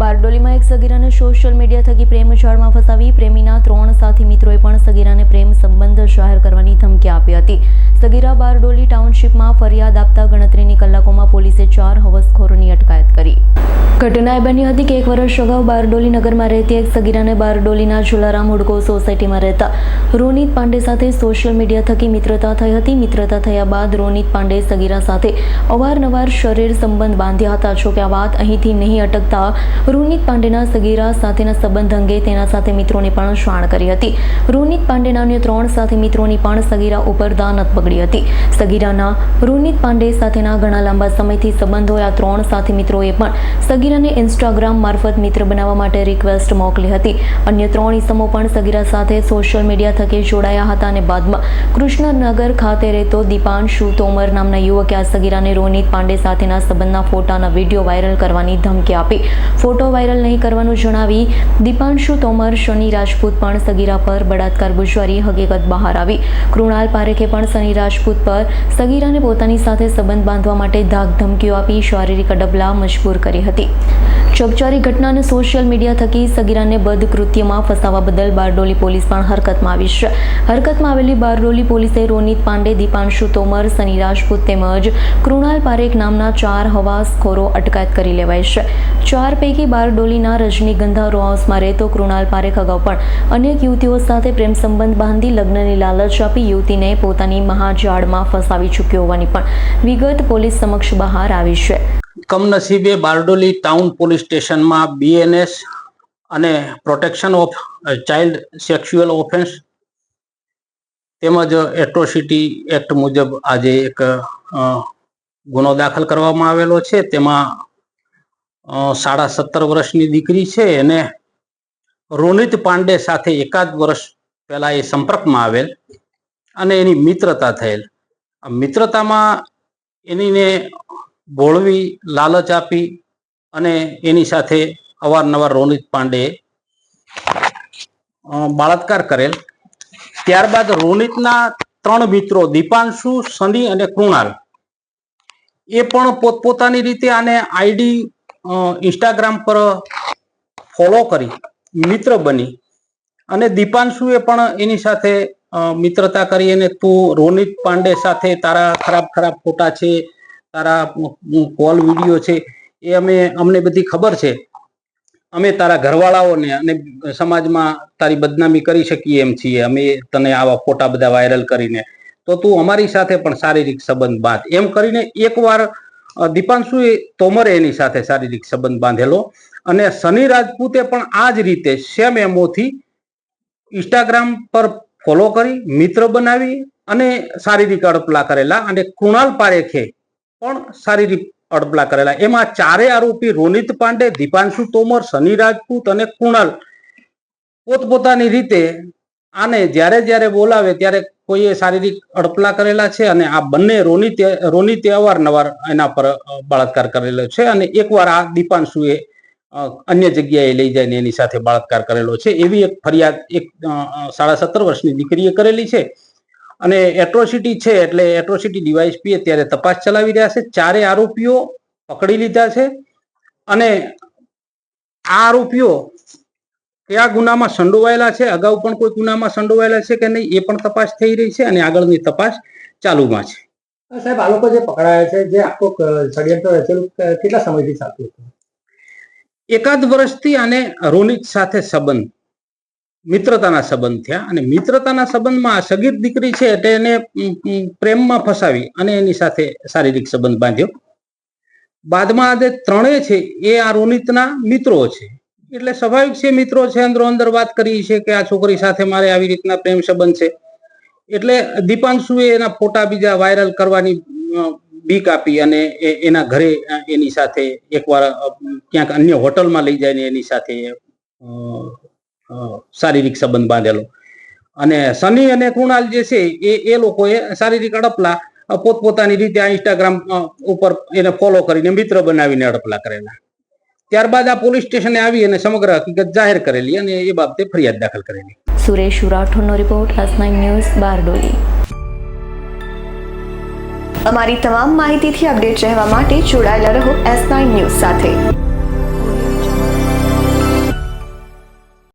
બારડોલીમાં એક સગીરાને social media થકી પ્રેમ જાળમાં ફસાવી, પ્રેમીના ત્રણ સાથી મિત્રોએ પણ સગીરાને પ્રેમ સંબંધ જાહેર કરવાની ધમકી આપી હતી. સગીરા બારડોલી ટાઉનશીપમાં ફરિયાદ આપતા ગણતરીની કલાકોમાં પોલીસે ચાર હવસખોરોની અટકાયત કરી. ઘટના એ બની હતી કે એક વર્ષ અગાઉ બારડોલી નગરમાં રહેતી એક સગીરાને બારડોલીના જુલારામ હુડકો સોસાયટીમાં રહેતા રોનિત પાંડે સાથે સોશિયલ મીડિયા થકી મિત્રતા થઈ હતી. મિત્રતા થયા બાદ રોનિત પાંડે સગીરા સાથે અવારનવાર શરીર સંબંધ બાંધ્યા હતા. જો કે આ વાત અહીંથી નહીં અટકતા રોનિત પાંડેના સગીરા સાથેના સંબંધ અંગે તેના સાથે મિત્રોને પણ જાણ કરી હતી. રોનિત પાંડેના અન્ય ત્રણ સાથે મિત્રોની પણ સગીરા ઉપર દાનત પકડી હતી. સગીરાના, રોનિત પાંડે સાથેના ઘણા લાંબા સમયથી સંબંધો આ ત્રણ સાથી મિત્રોએ પણ સગીરાને ઇન્સ્ટાગ્રામ મારફત મિત્ર બનાવવા માટે રિક્વેસ્ટ મોકલી હતી. અન્ય ત્રણ ઇસમો પણ સગીરા સાથે સોશિયલ મીડિયા થકી જોડાયા હતા અને બાદમાં કૃષ્ણનગર ખાતે રહેતો દીપાંશુ તોમર નામના યુવકે આ સગીરાને રોનિત પાંડે સાથેના સંબંધના ફોટાના વીડિયો વાયરલ કરવાની ધમકી આપી. ફોટો વાયરલ નહીં કરવાનું જણાવી દીપાંશુ તોમર, શનિ રાજપૂત પણ સગીરા પર બળાત્કાર ગુજવારી હકીકત બહાર આવી. કૃણાલ પારેખે પણ શનિ રાજપૂત પર સગીરાને પોતાની સાથે સંબંધ બાંધવા માટે ધાક ધમકીઓ આપી શારીરિક અડબલા મજબૂર કરી હતી. ચકચારી ઘટનાને સોશિયલ મીડિયા થકી સગીરાને બદ કૃત્યમાં ફસાવવા બદલ બારડોલી પોલીસ પણ હરકતમાં આવી છે. હરકતમાં આવેલી બારડોલી પોલીસે રોનિત પાંડે, દીપાંશુ તોમર, સની રાજપૂત તેમજ કૃણાલ પારેખ નામના ચાર હવાસખોરો અટકાયત કરી લેવાય છે. ચાર પૈકી બારડોલીના રજનીગંધા રો હાઉસમાં રહેતો કૃણાલ પારેખ અગાઉ પણ અનેક યુવતીઓ સાથે પ્રેમ સંબંધ બાંધી લગ્નની લાલચ આપી યુવતીને પોતાની મહાજાળમાં ફસાવી ચૂક્યો હોવાની પણ વિગત પોલીસ સમક્ષ બહાર આવી છે. કમનસીબે બારડોલી ટાઉન પોલીસ સ્ટેશનમાં બીએનએસ અને protection of child sexual offence તેમજ એટ્રોસિટી એક્ટ મુજબ આજે એક ગુનો દાખલ કરવામાં આવેલો છે. તેમાં સાડા સત્તર વર્ષની દીકરી છે. એને રોનિત પાંડે સાથે એકાદ વર્ષ પહેલા એ સંપર્કમાં આવેલ અને એની મિત્રતા થયેલ. મિત્રતામાં એનીને ભોળવી લાલચ આપી અને એની સાથે અવારનવાર રોનિત પાંડે બાળાત્કાર કરેલ. ત્યારબાદ રોનિતના ત્રણ મિત્રો દીપાંશુ સની અને કૃણાલ. એ પણ પોતપોતાની રીતે આને આઈડી ઇન્સ્ટાગ્રામ પર ફોલો કરી, મિત્ર બની. અને દીપાંશુએ પણ એની સાથે મિત્રતા કરી અને તું રોનિત પાંડે સાથે તારા ખરાબ ખરાબ ફોટા છે તારા કોલ વીડિયો છે એ અમે, અમને બધી ખબર છે. અમે તારા ઘરવાળાઓને અને સમાજમાં તારી બદનામી કરી શકીએ એમ છીએ. અમે તને આવા ફોટા બધા વાયરલ કરીને. તો તું અમારી સાથે પણ શારીરિક સંબંધ બાંધ. એમ કરીને એકવાર દીપાંશુએ તોમરે એની સાથે શારીરિક સંબંધ બાંધેલો. અને સની રાજપૂતે પણ આ જ રીતે સેમ એમોથી ઇન્સ્ટાગ્રામ પર ફોલો કરી, મિત્ર બનાવી અને શારીરિક અડપલા કરેલા અને કૃણાલ પારેખે પણ શારીરિક અડપલા કરેલા. એમાં ચારે આરોપી રોનિત પાંડે, દીપાંશુ તોમર, સની રાજપૂત અને કુણાલ. પોતપોતાની રીતે આને જ્યારે જ્યારે બોલાવે ત્યારે કોઈએ શારીરિક અડપલા કરેલા છે અને આ બંને રોનિતે રોનિતે અવારનવાર એના પર બળાત્કાર કરેલો છે અને એકવાર આ દીપાંશુએ અન્ય જગ્યાએ લઈ જઈને એની સાથે બળાત્કાર કરેલો છે. એવી એક ફરિયાદ એક સાડા સત્તર વર્ષની દીકરીએ કરેલી છે. અને એટ્રોસિટી છે એટલે એટ્રોસિટી ડીવાયસપી અત્યારે તપાસ ચલાવી રહ્યા છે. ચારે આરોપીઓ પકડી લીધા છે અને આ આરોપીઓ કયા ગુનામાં સંડોવાયેલા છે? અગાઉ પણ કોઈ ગુનામાં સંડોવાયેલા છે કે નહીં? એ પણ તપાસ થઈ રહી છે અને આગળની તપાસ ચાલુમાં છે. સાહેબ આ લોકો જે પકડાયા છે જે આખો ષડયંત્ર રચેલું કેટલા સમયથી ચાલતું હતું? એકાદ વર્ષથી આને રોનિત સાથે સંબંધ મિત્રતાના સંબંધ થયા અને મિત્રતાના સંબંધમાં આ સગીર દીકરી છે એટલે એને પ્રેમમાં ફસાવી અને એની સાથે શારીરિક સંબંધ બાંધ્યો. બાદમાં આજે ત્રણેય છે, એ આ રોનિતના મિત્રો છે. એટલે સ્વાભાવિક છે, મિત્રો છે, અંદરો અંદર વાત કરી છે કે આ છોકરી સાથે મારે આવી રીતના પ્રેમ સંબંધ છે. એટલે દીપાંશુએ એના ફોટા બીજા વાયરલ કરવાની બીક આપી અને એના ઘરે એની સાથે એકવાર ક્યાંક અન્ય હોટલમાં લઈ જાય ને એની સાથે શારીરિક સંબંધ બાંધેલો. અને સની અને કૃણાલ જે છે, એ એ લોકોએ શારીરિક અડપલા પોતપોતાની રીતે આ ઇન્સ્ટાગ્રામ ઉપર એને ફોલો કરીને મિત્ર બનાવીને અડપલા કરેલા. ત્યારબાદ આ પોલીસ સ્ટેશને આવી અને સમગ્ર હકીકત જાહેર કરેલી અને એ બાબતે ફરિયાદ દાખલ કરેલી. સુરેશ રાઠોડનો રિપોર્ટ નાઇન ન્યૂઝ, બારડોલી. અમારી તમામ માહિતીથી અપડેટ રહેવા માટે જોડાયેલા રહો એસ નાઇન ન્યૂઝ સાથે.